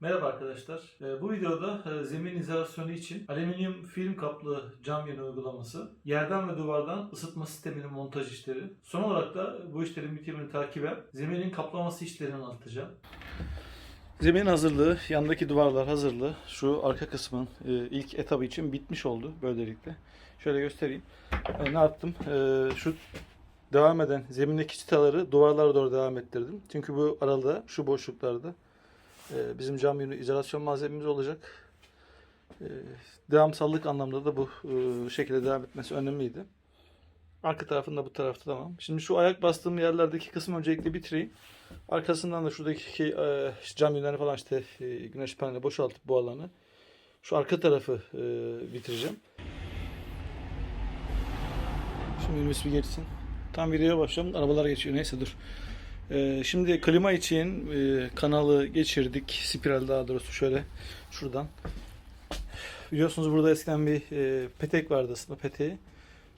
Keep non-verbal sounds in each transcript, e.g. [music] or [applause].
Merhaba arkadaşlar. Ee, Bu videoda e, zemin izolasyonu için alüminyum film kaplı cam yönü uygulaması, yerden ve duvardan ısıtma sisteminin montaj işleri, son olarak da bu işlerin bitimini takiben zeminin kaplaması işlerini anlatacağım. Zemin hazırlığı, yandaki duvarlar hazırlığı. Şu arka kısmın e, ilk etabı için bitmiş oldu böylelikle. Şöyle göstereyim. E, Ne yaptım? Şu devam eden zemindeki çıtaları duvarlara doğru devam ettirdim. Çünkü bu arada, şu boşluklarda ee, bizim cam yönü izolasyon malzememiz olacak. Ee, Devamsallık anlamda da bu e, şekilde devam etmesi önemliydi. Arka tarafında bu tarafta tamam. Şimdi şu ayak bastığım yerlerdeki kısmı öncelikle bitireyim. Arkasından da şuradaki e, işte cam yönlerini falan işte e, güneş paneli boşaltıp bu alanı şu arka tarafı e, bitireceğim. Şimdi minibüs bir geçsin. Tam videoya başlayalım. Arabalar geçiyor. Neyse dur. Ee, şimdi klima için e, kanalı geçirdik. Spiral daha doğrusu şöyle şuradan. Biliyorsunuz burada eskiden bir e, petek vardı aslında peteği.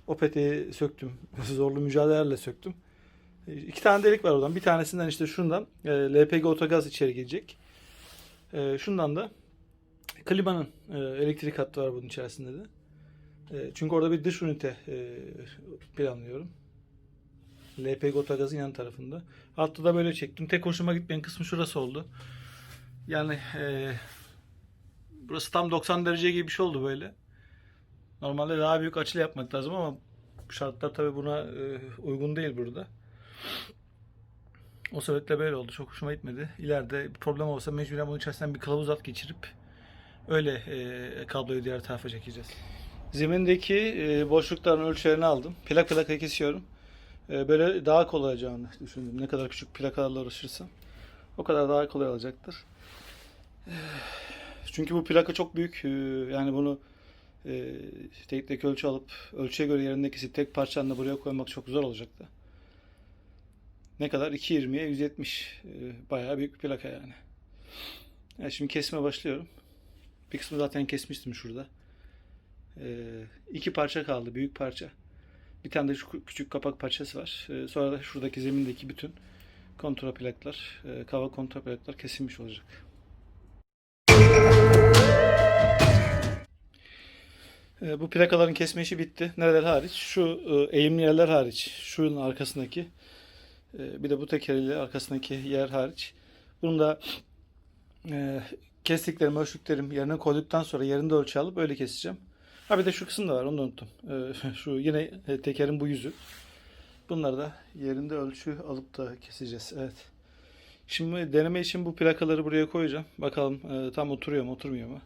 O peteği söktüm. [laughs] Zorlu mücadelelerle söktüm. E, iki tane delik var oradan. Bir tanesinden işte şundan e, LPG otogaz içeri girecek. Şundan da klimanın elektrik hattı var bunun içerisinde de. Çünkü orada bir dış ünite planlıyorum. LPG otogazın yan tarafında. Altta da böyle çektim. Tek hoşuma gitmeyen kısmı şurası oldu. Yani e, burası tam 90 derece gibi bir şey oldu böyle. Normalde daha büyük açıyla yapmak lazım ama şartlar tabii buna e, uygun değil burada. O sebeple böyle oldu. Çok hoşuma gitmedi. İleride bir problem olsa mecburen bunun içerisinden bir kılavuz at geçirip öyle e, kabloyu diğer tarafa çekeceğiz. Zemindeki e, boşlukların ölçülerini aldım. Plak plaka kesiyorum. E, böyle daha kolay olacağını düşündüm. Ne kadar küçük plakalarla uğraşırsam o kadar daha kolay olacaktır. E, Çünkü bu plaka çok büyük. E, Yani bunu e, tek tek ölçü alıp ölçüye göre yerindeki tek parçanla buraya koymak çok zor olacaktı. Ne kadar? 2.20'ye 170. E, Bayağı büyük bir plaka yani. yani. Şimdi kesme başlıyorum. Bir kısmı zaten kesmiştim şurada. İki parça kaldı. Büyük parça. Bir tane de şu küçük kapak parçası var. Ee, Sonra da şuradaki zemindeki bütün kontraplaklar, e, kava kontraplaklar kesilmiş olacak. Ee, Bu plakaların kesme işi bitti. Nereler hariç? Şu e, eğimli yerler hariç. Şunun arkasındaki. e, Bir de bu tekerli arkasındaki yer hariç. Bunu da e, kestiklerim, ölçtüklerim yerine koyduktan sonra yerinde ölçü alıp öyle keseceğim. Ha bir de şu kısım da var onu da unuttum. Ee, [laughs] şu yine e, tekerin bu yüzü. Bunları da yerinde ölçü alıp da keseceğiz. Evet. Şimdi deneme için bu plakaları buraya koyacağım. Bakalım e, tam oturuyor mu oturmuyor mu?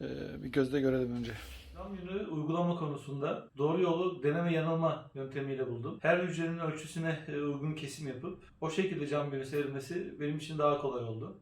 E, bir gözle görelim önce. Cam yönü uygulama konusunda doğru yolu deneme yanılma yöntemiyle buldum. Her hücrenin ölçüsüne e, uygun kesim yapıp o şekilde cam yönü serilmesi benim için daha kolay oldu.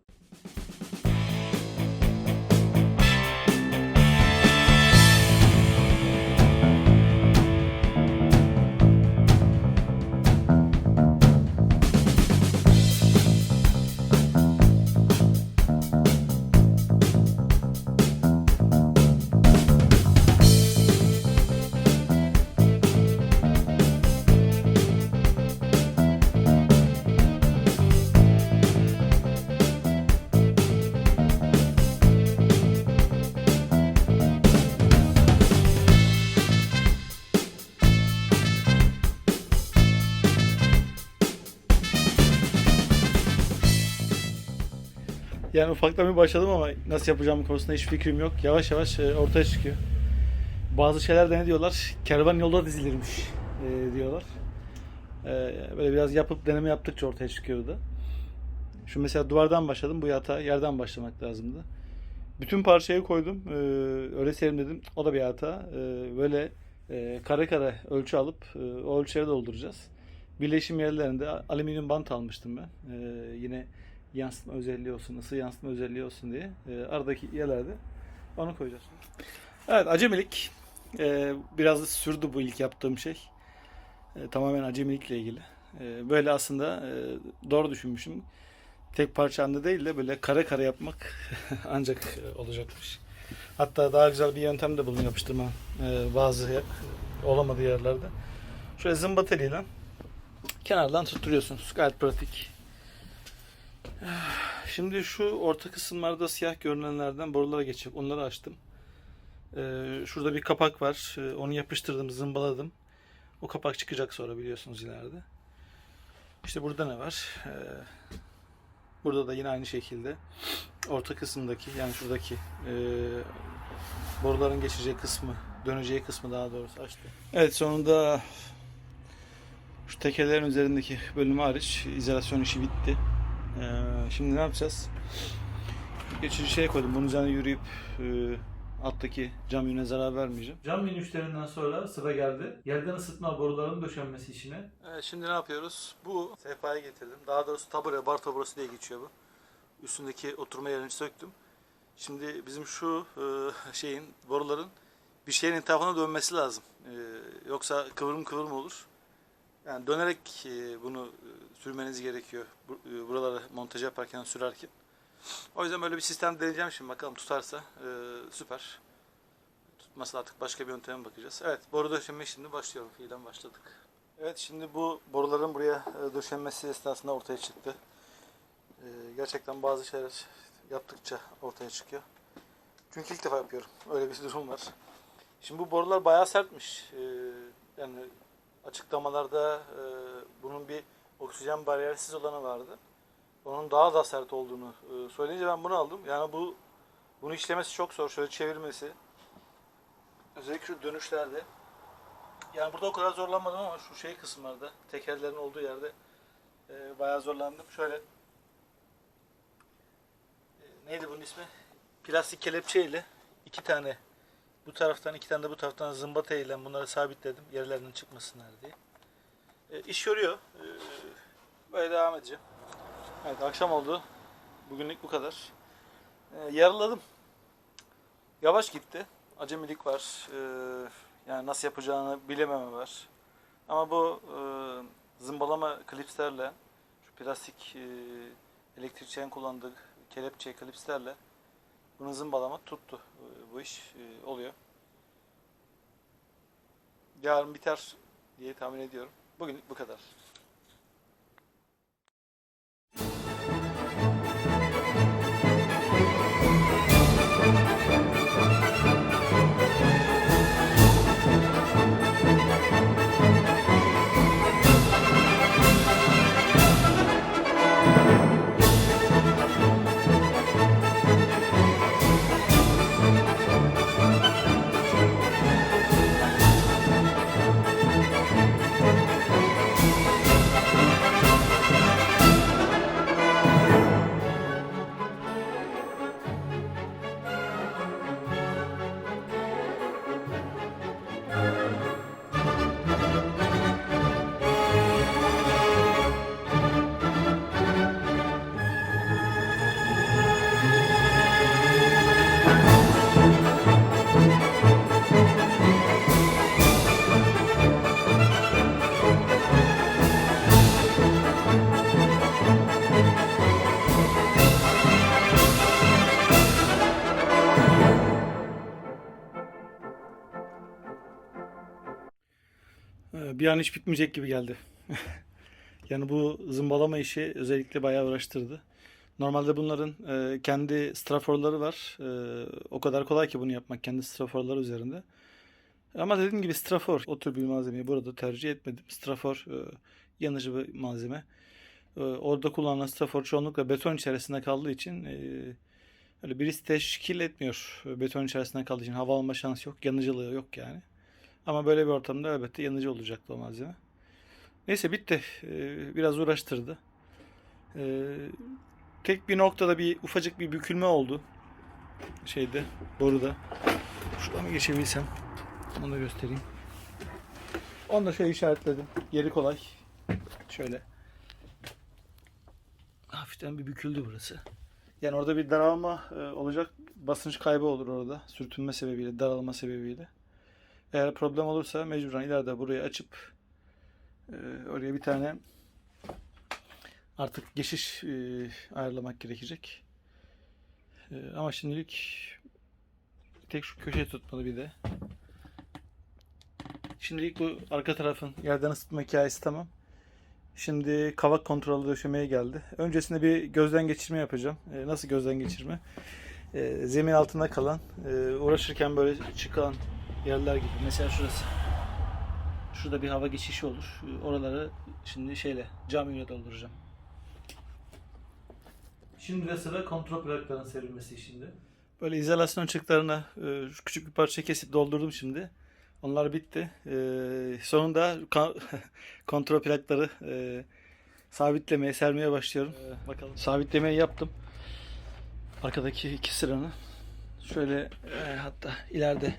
[laughs] Yani ufaktan bir başladım ama nasıl yapacağım konusunda hiç fikrim yok. Yavaş yavaş e, ortaya çıkıyor. Bazı şeyler de ne diyorlar? Kervan yolda dizilirmiş e, diyorlar. E, böyle biraz yapıp deneme yaptıkça ortaya çıkıyor da. Şu mesela duvardan başladım. Bu yatağa yerden başlamak lazımdı. Bütün parçayı koydum. E, öyle serimledim. O da bir hata. Böyle kare kare ölçü alıp o ölçüleri dolduracağız. Birleşim yerlerinde alüminyum bant almıştım ben. E, yine yansıtma özelliği olsun, ısı yansıtma özelliği olsun diye e, aradaki yerlerde onu koyacağız. Evet acemilik. E, biraz sürdü bu ilk yaptığım şey. E, tamamen acemilikle ilgili. E, böyle aslında e, doğru düşünmüşüm. Tek parça halinde değil de böyle kare kare yapmak [laughs] ancak e, olacakmış. Hatta daha güzel bir yöntem de buldum yapıştırma e, bazı yer- olamadığı yerlerde. Şöyle zımba teliyle kenardan tutturuyorsunuz. Gayet pratik. Şimdi şu orta kısımlarda siyah görünenlerden borulara geçecek. Onları açtım. Ee, şurada bir kapak var. Ee, onu yapıştırdım, zımbaladım. O kapak çıkacak sonra biliyorsunuz ileride. İşte burada ne var? Ee, burada da yine aynı şekilde orta kısımdaki yani şuradaki e, boruların geçeceği kısmı, döneceği kısmı daha doğrusu açtı. Evet sonunda şu tekerlerin üzerindeki bölümü hariç izolasyon işi bitti. Ee, şimdi ne yapacağız? Geçici şey koydum. Bunun üzerine yürüyüp e, alttaki cam yüne zarar vermeyeceğim. Cam yün işlerinden sonra sıra geldi. Yerden ısıtma borularının döşenmesi işine. Evet, şimdi ne yapıyoruz? Bu sehpayı getirdim. Daha doğrusu tabure, bar taburesi diye geçiyor bu. Üstündeki oturma yerini söktüm. Şimdi bizim şu e, şeyin, boruların bir şeyin etrafına dönmesi lazım. E, yoksa kıvrım kıvrım olur. Yani dönerek e, bunu e, sürmeniz gerekiyor. E, Buraları montaj yaparken, sürerken. O yüzden böyle bir sistem deneyeceğim şimdi. Bakalım tutarsa süper. Tutmasa artık başka bir yönteme bakacağız. Evet, boru döşeme şimdi başlıyorum. Fiilen başladık. Evet, şimdi bu boruların buraya döşenmesi esnasında ortaya çıktı. Gerçekten bazı şeyler yaptıkça ortaya çıkıyor. Çünkü ilk defa yapıyorum. Öyle bir [laughs] durum var. Şimdi bu borular bayağı sertmiş. Yani açıklamalarda e, bunun bir oksijen bariyersiz olanı vardı. Onun daha da sert olduğunu e, söyleyince ben bunu aldım. Yani bu bunu işlemesi çok zor. Şöyle çevirmesi. Özellikle şu dönüşlerde. Yani burada o kadar zorlanmadım ama şu şey kısımlarda, tekerlerin olduğu yerde e, bayağı zorlandım. Şöyle e, neydi bunun ismi? Plastik kelepçe ile iki tane bu taraftan iki tane de bu taraftan zımbata ile bunları sabitledim yerlerinden çıkmasınlar diye. E, iş yoruyor. E, böyle devam edeceğim. Evet akşam oldu. Bugünlük bu kadar. E, yarıladım. Yavaş gitti. Acemilik var. E, yani nasıl yapacağını bilememe var. Ama bu e, zımbalama klipslerle şu plastik e, elektrikçilerin kullandığı kelepçe klipslerle bunu zımbalama tuttu. E, bu iş e, oluyor. Yarın biter diye tahmin ediyorum. Bugünlük bu kadar. Bir an hiç bitmeyecek gibi geldi. [laughs] yani bu zımbalama işi özellikle bayağı uğraştırdı. Normalde bunların e, kendi straforları var. E, o kadar kolay ki bunu yapmak kendi straforları üzerinde. Ama dediğim gibi strafor o tür bir malzemeyi burada tercih etmedim. Strafor e, yanıcı bir malzeme. E, orada kullanılan strafor çoğunlukla beton içerisinde kaldığı için e, öyle bir risk teşkil etmiyor. Beton içerisinde kaldığı için hava alma şansı yok, yanıcılığı yok yani. Ama böyle bir ortamda elbette yanıcı olacaktı o malzeme. Neyse bitti. Ee, biraz uğraştırdı. Ee, tek bir noktada bir ufacık bir bükülme oldu. Şeyde, boruda. Şuradan geçebilsem. Onu da göstereyim. Onu da şöyle işaretledim. Yeri kolay. Şöyle. Hafiften bir büküldü burası. Yani orada bir daralma e, olacak. Basınç kaybı olur orada. Sürtünme sebebiyle, daralma sebebiyle. Eğer problem olursa mecburen ileride burayı açıp e, oraya bir tane artık geçiş e, ayarlamak gerekecek. E, ama şimdilik tek şu köşe tutmalı bir de. Şimdilik bu arka tarafın yerden ısıtma hikayesi tamam. Şimdi kavak kontrolü döşemeye geldi. Öncesinde bir gözden geçirme yapacağım. Nasıl gözden geçirme? Zemin altında kalan, uğraşırken böyle çıkan yerler gibi. Mesela şurası. Şurada bir hava geçişi olur. Oraları şimdi şeyle cam ile dolduracağım. Şimdi de sıra kontrol plakların serilmesi şimdi. Böyle izolasyon çıktılarına e, küçük bir parça kesip doldurdum şimdi. Onlar bitti. E, sonunda [laughs] kontrol plakları e, sabitlemeye, sermeye başlıyorum. Bakalım. Sabitlemeyi yaptım. Arkadaki iki sıranı. Şöyle hatta ileride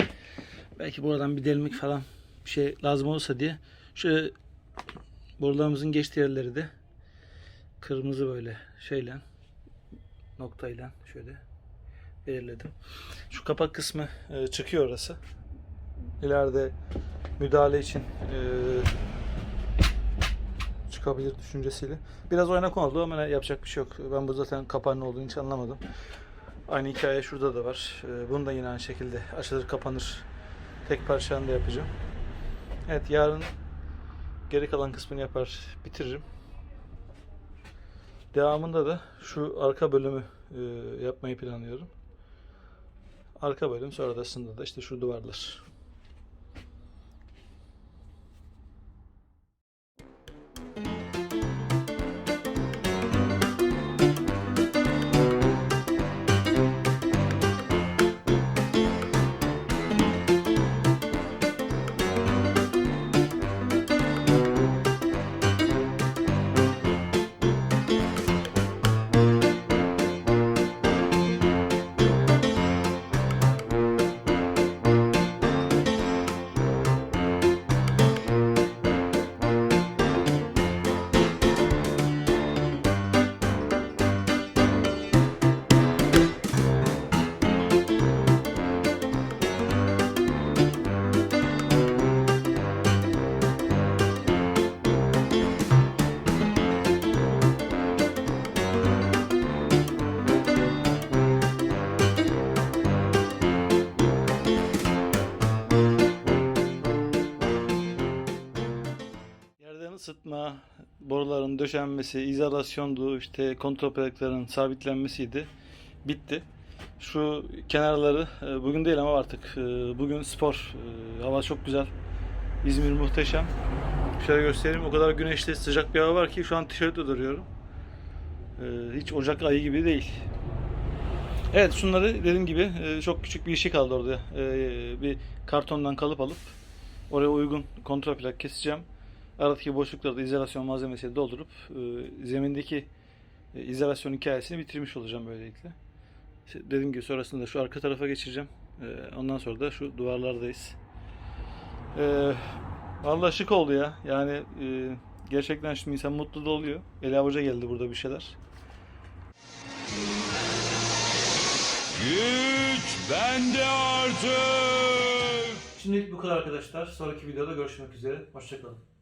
belki buradan bir delimik falan bir şey lazım olursa diye şöyle borularımızın geçtiği yerleri de kırmızı böyle şeyle noktayla şöyle belirledim. Şu kapak kısmı e, çıkıyor orası. İleride müdahale için e, çıkabilir düşüncesiyle. Biraz oynak oldu ama yapacak bir şey yok. Ben bu zaten kapağın olduğunu hiç anlamadım. Aynı hikaye şurada da var. E, bunu da yine aynı şekilde açılır kapanır tek parçanı da yapacağım. Evet yarın geri kalan kısmını yapar bitiririm. Devamında da şu arka bölümü e, yapmayı planlıyorum. Arka bölüm sonrasında da işte şu duvarlar. Boruların döşenmesi, izolasyondu, işte kontrol plakların sabitlenmesiydi. Bitti. Şu kenarları e, bugün değil ama artık e, bugün spor. E, Hava çok güzel. İzmir muhteşem. Şöyle göstereyim. O kadar güneşli sıcak bir hava var ki şu an tişörtle duruyorum. Hiç Ocak ayı gibi değil. Evet şunları dediğim gibi çok küçük bir işi kaldı orada. Bir kartondan kalıp alıp oraya uygun kontrol plak keseceğim. Aradaki boşlukları da izolasyon malzemesiyle doldurup e, zemindeki e, izolasyon hikayesini bitirmiş olacağım böylelikle. İşte dediğim gibi sonrasında şu arka tarafa geçireceğim. E, ondan sonra da şu duvarlardayız. E, vallahi şık oldu ya. Yani e, gerçekten şimdi insan mutlu da oluyor. Eli avuca geldi burada bir şeyler. Güç bende artık. Şimdilik bu kadar arkadaşlar. Sonraki videoda görüşmek üzere. Hoşçakalın.